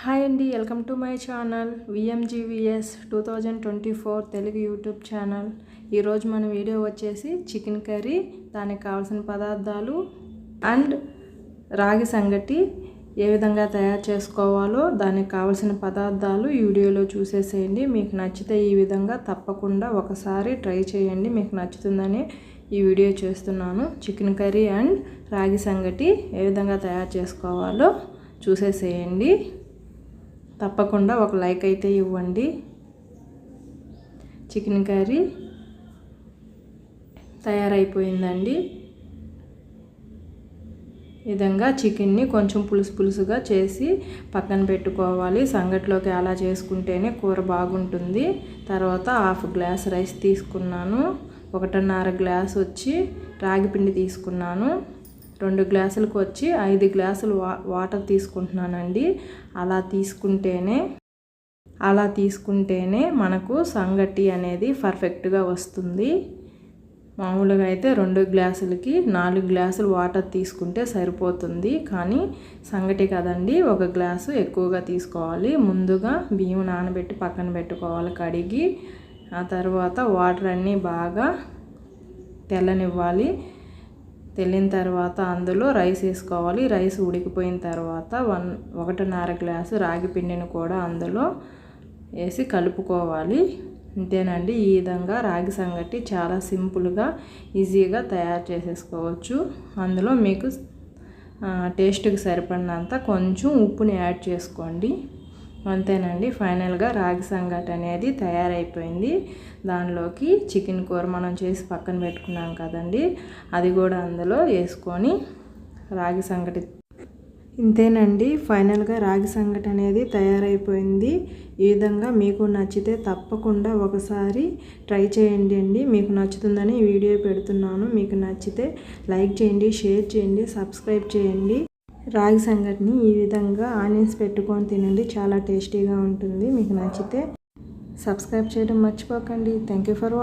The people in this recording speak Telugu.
హాయ్ అండి welcome to my channel VMGVS two thousand twenty four Telugu YouTube channel. ఈరోజు మన వీడియో వచ్చేసి చికెన్ కర్రీ దానికి కావాల్సిన పదార్థాలు అండ్ రాగి సంగటి ఏ విధంగా తయారు చేసుకోవాలో దానికి కావాల్సిన పదార్థాలు ఈ వీడియోలో చూసేసేయండి. మీకు నచ్చితే ఈ విధంగా తప్పకుండా ఒకసారి ట్రై చేయండి. మీకు నచ్చుతుందని ఈ వీడియో చేస్తున్నాను. చికెన్ కర్రీ అండ్ రాగి సంగటి ఏ విధంగా తయారు చేసుకోవాలో చూసేసేయండి. తప్పకుండా ఒక లైక్ అయితే ఇవ్వండి. చికెన్ కర్రీ తయారైపోయిందండి. విధంగా చికెన్ని కొంచెం పులుసు పులుసుగా చేసి పక్కన పెట్టుకోవాలి. సంగటిలోకి అలా చేసుకుంటేనే కూర బాగుంటుంది. తర్వాత హాఫ్ గ్లాస్ రైస్ తీసుకున్నాను. ఒకటిన్నర గ్లాస్ వచ్చి రాగి పిండి తీసుకున్నాను. రెండు గ్లాసులకు వచ్చి ఐదు గ్లాసులు వా వాటర్ తీసుకుంటున్నానండి. అలా తీసుకుంటేనే అలా తీసుకుంటేనే మనకు సంగటి అనేది పర్ఫెక్ట్గా వస్తుంది. మామూలుగా అయితే రెండు గ్లాసులకి నాలుగు గ్లాసులు వాటర్ తీసుకుంటే సరిపోతుంది. కానీ సంగటి కదండి ఒక గ్లాసు ఎక్కువగా తీసుకోవాలి. ముందుగా బియ్యం నానబెట్టి పక్కన పెట్టుకోవాలి కడిగి. ఆ తర్వాత వాటర్ అన్నీ బాగా తెల్లనివ్వాలి. తెల్లిన తర్వాత అందులో రైస్ వేసుకోవాలి. రైస్ ఉడికిపోయిన తర్వాత వన్ ఒకటిన్నర గ్లాసు రాగి పిండిని కూడా అందులో వేసి కలుపుకోవాలి. అంతేనండి ఈ విధంగా రాగి సంగటి చాలా సింపుల్గా ఈజీగా తయారు చేసేసుకోవచ్చు. అందులో మీకు టేస్ట్కి సరిపడినంత కొంచెం ఉప్పుని యాడ్ చేసుకోండి. అంతేనండి. ఫైనల్గా రాగి సంగటి అనేది తయారైపోయింది. దానిలోకి చికెన్ కూర మనం చేసి పక్కన పెట్టుకున్నాం కదండి. అది కూడా అందులో వేసుకొని రాగి సంగటి ఇంతేనండి. ఫైనల్గా రాగి సంగటి అనేది తయారైపోయింది. ఈ విధంగా మీకు నచ్చితే తప్పకుండా ఒకసారి ట్రై చేయండి అండి. మీకు నచ్చుతుందని వీడియో పెడుతున్నాను. మీకు నచ్చితే లైక్ చేయండి షేర్ చేయండి సబ్స్క్రైబ్ చేయండి. రాగి సంగటిని ఈ విధంగా ఆనియన్స్ పెట్టుకొని తినండి. చాలా టేస్టీగా ఉంటుంది. మీకు నచ్చితే సబ్స్క్రైబ్ చేయడం మర్చిపోకండి. Thank you for